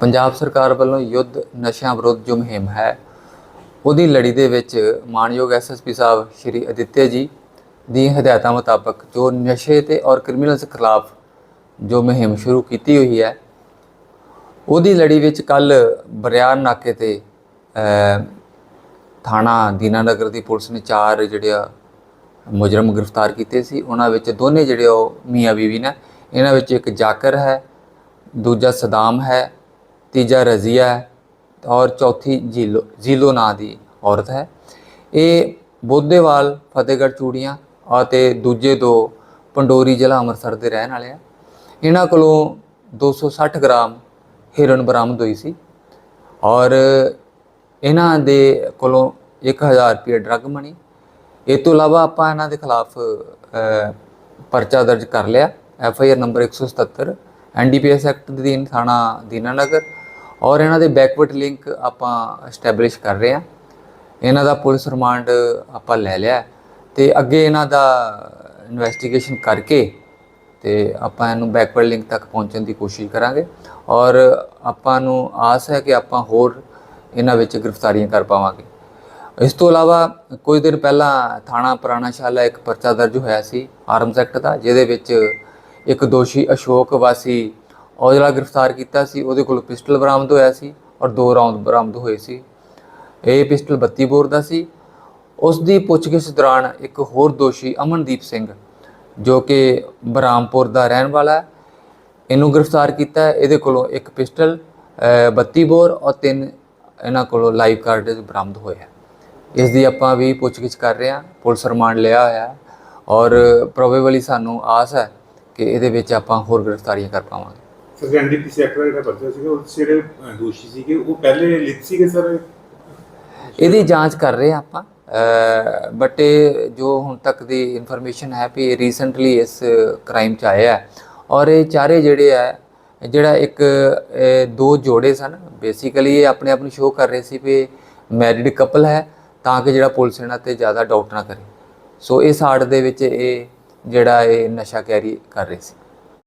ਪੰਜਾਬ ਸਰਕਾਰ ਵੱਲੋਂ ਯੁੱਧ ਨਸ਼ਿਆਂ ਵਿਰੁੱਧ ਜੋ ਮੁਹਿੰਮ ਹੈ ਉਹਦੀ ਲੜੀ ਦੇ ਵਿੱਚ ਮਾਨਯੋਗ ਐਸਐਸਪੀ ਸਾਹਿਬ ਸ਼੍ਰੀ ਅਦਿੱਤਿਆ ਜੀ ਦੀ ਹਦਾਇਤਾਂ ਮੁਤਾਬਕ ਜੋ ਨਸ਼ੇ ਤੇ ਔਰ ਕ੍ਰਿਮੀਨਲਸ ਖਿਲਾਫ ਜੋ ਮੁਹਿੰਮ ਸ਼ੁਰੂ ਕੀਤੀ ਹੋਈ ਹੈ ਉਹਦੀ ਲੜੀ ਵਿੱਚ ਕੱਲ ਬਰਿਆਰ ਨਾਕੇ ਤੇ ਅ, ਥਾਣਾ ਦੀਨਾਨਗਰ ਦੀ ਪੁਲਿਸ ਨੇ ਚਾਰ ਜਿਹੜੇ ਆ ਮੁਜਰਮ ਗ੍ਰਿਫਤਾਰ ਕੀਤੇ ਸੀ ਉਹਨਾਂ ਵਿੱਚ ਦੋਨੇ ਜਿਹੜੇ ਉਹ ਮੀਆਂ ਬੀਵੀ ਨੇ ਇਹਨਾਂ ਵਿੱਚ ਇੱਕ ਜਾਕਰ ਹੈ ਦੂਜਾ ਸਦਾਮ ਹੈ ਤੀਜਾ ਰਜ਼ੀਆ ਹੈ ਔਰ ਚੌਥੀ ਜੀਲੋ ਜੀਲੋ ਨਾਂ ਦੀ ਔਰਤ ਹੈ। ਇਹ ਬੋਧੇਵਾਲ, ਫਤਿਹਗੜ੍ਹ ਚੂੜੀਆਂ ਅਤੇ ਦੂਜੇ ਦੋ ਪੰਡੋਰੀ ਜ਼ਿਲ੍ਹਾ ਅੰਮ੍ਰਿਤਸਰ ਦੇ ਰਹਿਣ ਵਾਲੇ ਆ। ਇਹਨਾਂ ਕੋਲੋਂ 260 ਗ੍ਰਾਮ ਹੀਰੋਇਨ ਬਰਾਮਦ ਹੋਈ ਸੀ ਔਰ ਇਹਨਾਂ ਦੇ ਕੋਲੋਂ 1000 ਰੁਪਏ ਡਰੱਗ ਮਣੀ ਇਹ ਤੋਂ ਇਲਾਵਾ ਆਪਾਂ ਇਹਨਾਂ ਦੇ ਖਿਲਾਫ ਪਰਚਾ ਦਰਜ ਕਰ ਲਿਆ। F I R number 177 NDPS act ਦੇ ਅਧੀਨ ਥਾਣਾ ਦੀਨਾਨਗਰ ਔਰ ਇਹਨਾਂ ਦੇ ਬੈਕਵਰਡ ਲਿੰਕ ਆਪਾਂ ਸਟੈਬਲਿਸ਼ ਕਰ ਰਹੇ ਹਾਂ। ਇਹਨਾਂ ਦਾ ਪੁਲਿਸ ਰਿਮਾਂਡ ਆਪਾਂ ਲੈ ਲਿਆ ਤੇ ਅੱਗੇ ਇਹਨਾਂ ਦਾ ਇਨਵੈਸਟੀਗੇਸ਼ਨ ਕਰਕੇ ਤੇ ਆਪਾਂ ਇਹਨੂੰ ਬੈਕਵਰਡ ਲਿੰਕ ਤੱਕ ਪਹੁੰਚਣ ਦੀ ਕੋਸ਼ਿਸ਼ ਕਰਾਂਗੇ। ਔਰ ਆਪਾਂ ਨੂੰ ਆਸ ਹੈ ਕਿ ਆਪਾਂ ਹੋਰ ਇਹਨਾਂ ਵਿੱਚ ਗ੍ਰਿਫਤਾਰੀਆਂ ਕਰ ਪਾਵਾਂਗੇ। ਇਸ ਤੋਂ ਇਲਾਵਾ ਕੁਝ ਦਿਨ ਪਹਿਲਾਂ ਥਾਣਾ ਪੁਰਾਣਾਸ਼ਾਲਾ ਇੱਕ ਪਰਚਾ ਦਰਜ ਹੋਇਆ ਸੀ ਆਰਮਸ ਐਕਟ ਦਾ, ਜਿਹਦੇ ਵਿੱਚ ਇੱਕ ਦੋਸ਼ੀ ਅਸ਼ੋਕ ਵਾਸੀ ਔਜਲਾ ਗ੍ਰਿਫਤਾਰ ਕੀਤਾ ਸੀ ਉਹਦੇ ਕੋਲ ਪਿਸਟਲ ਬਰਾਮਦ ਹੋਇਆ ਸੀ ਔਰ ਦੋ ਰਾਉਂਡ ਬਰਾਮਦ ਹੋਏ ਸੀ। ਇਹ ਪਿਸਟਲ 32 ਬੋਰ ਦਾ ਸੀ। ਉਸ ਦੀ ਪੁੱਛਗਿੱਛ ਦੌਰਾਨ ਇੱਕ ਹੋਰ ਦੋਸ਼ੀ ਅਮਨਦੀਪ ਸਿੰਘ ਜੋ ਕਿ ਬਰਾਮਪੁਰ ਦਾ ਰਹਿਣ ਵਾਲਾ ਹੈ ਇਹਨੂੰ ਗ੍ਰਿਫਤਾਰ ਕੀਤਾ ਇਹਦੇ ਕੋਲੋਂ ਇੱਕ ਪਿਸਟਲ ਅ, 32 ਬੋਰ ਔਰ ਤਿੰਨ ਇਹਨਾਂ ਕੋਲੋਂ ਲਾਈਵ ਕਾਰਡ ਬਰਾਮਦ ਹੋਏ ਹੈ। ਇਸ ਦੀ ਆਪਾਂ ਵੀ ਪੁੱਛਗਿੱਛ ਕਰ ਰਹੇ ਹਾਂ। ਪੁਲਿਸ ਰਿਮਾਂਡ ਲਿਆ ਹੋਇਆ ਹੈ ਔਰ ਪ੍ਰੋਬੇਬਲੀ ਸਾਨੂੰ ਆਸ ਹੈ ਕਿ ਇਹਦੇ ਵਿੱਚ ਆਪਾਂ ਹੋਰ ਗ੍ਰਿਫਤਾਰੀਆਂ ਕਰ ਪਾਵਾਂਗੇ। ਸਰ ਐਨਡੀਪੀਸੀ ਐਕਟ ਜਿਹੜਾ ਪਰਚਾ ਸੀਗਾ, ਉਹ ਜਿਹੜੇ ਦੋਸ਼ੀ ਸੀਗੇ, ਉਹ ਪਹਿਲੇ ਲਿਖ ਸੀਗੇ ਸਰ? ਇਹਦੀ ਜਾਂਚ ਕਰ ਰਹੇ ਹਾਂ ਆਪਾਂ। ਬਟ ਇਹ ਜੋ ਹੁਣ ਤੱਕ ਦੀ ਇਨਫੋਰਮੇਸ਼ਨ ਹੈ ਵੀ ਰੀਸੈਂਟਲੀ ਇਸ ਕ੍ਰਾਈਮ ਚ ਆਇਆ ਹੈ। ਔਰ ਇਹ ਚਾਰੇ ਜਿਹੜੇ ਆ, ਜਿਹੜਾ ਇੱਕ ਦੋ ਜੋੜੇ ਸਨ। ਬੇਸਿਕਲੀ ਇਹ ਆਪਣੇ ਆਪ ਨੂੰ ਸ਼ੋਅ ਕਰ ਰਹੇ ਸੀ ਵੀ ਮੈਰਿਡ ਕਪਲ ਹੈ, ਤਾਂ ਕਿ ਜਿਹੜਾ ਪੁਲਿਸ ਇਹਨਾਂ ਤੇ ਜ਼ਿਆਦਾ ਡਾਊਟ ਨਾ ਕਰੇ। ਸੋ ਇਸ ਸਾੜ ਦੇ ਵਿੱਚ ਇਹ ਜਿਹੜਾ ਇਹ ਨਸ਼ਾ ਕੈਰੀ ਕਰ ਰਹੇ ਸੀ।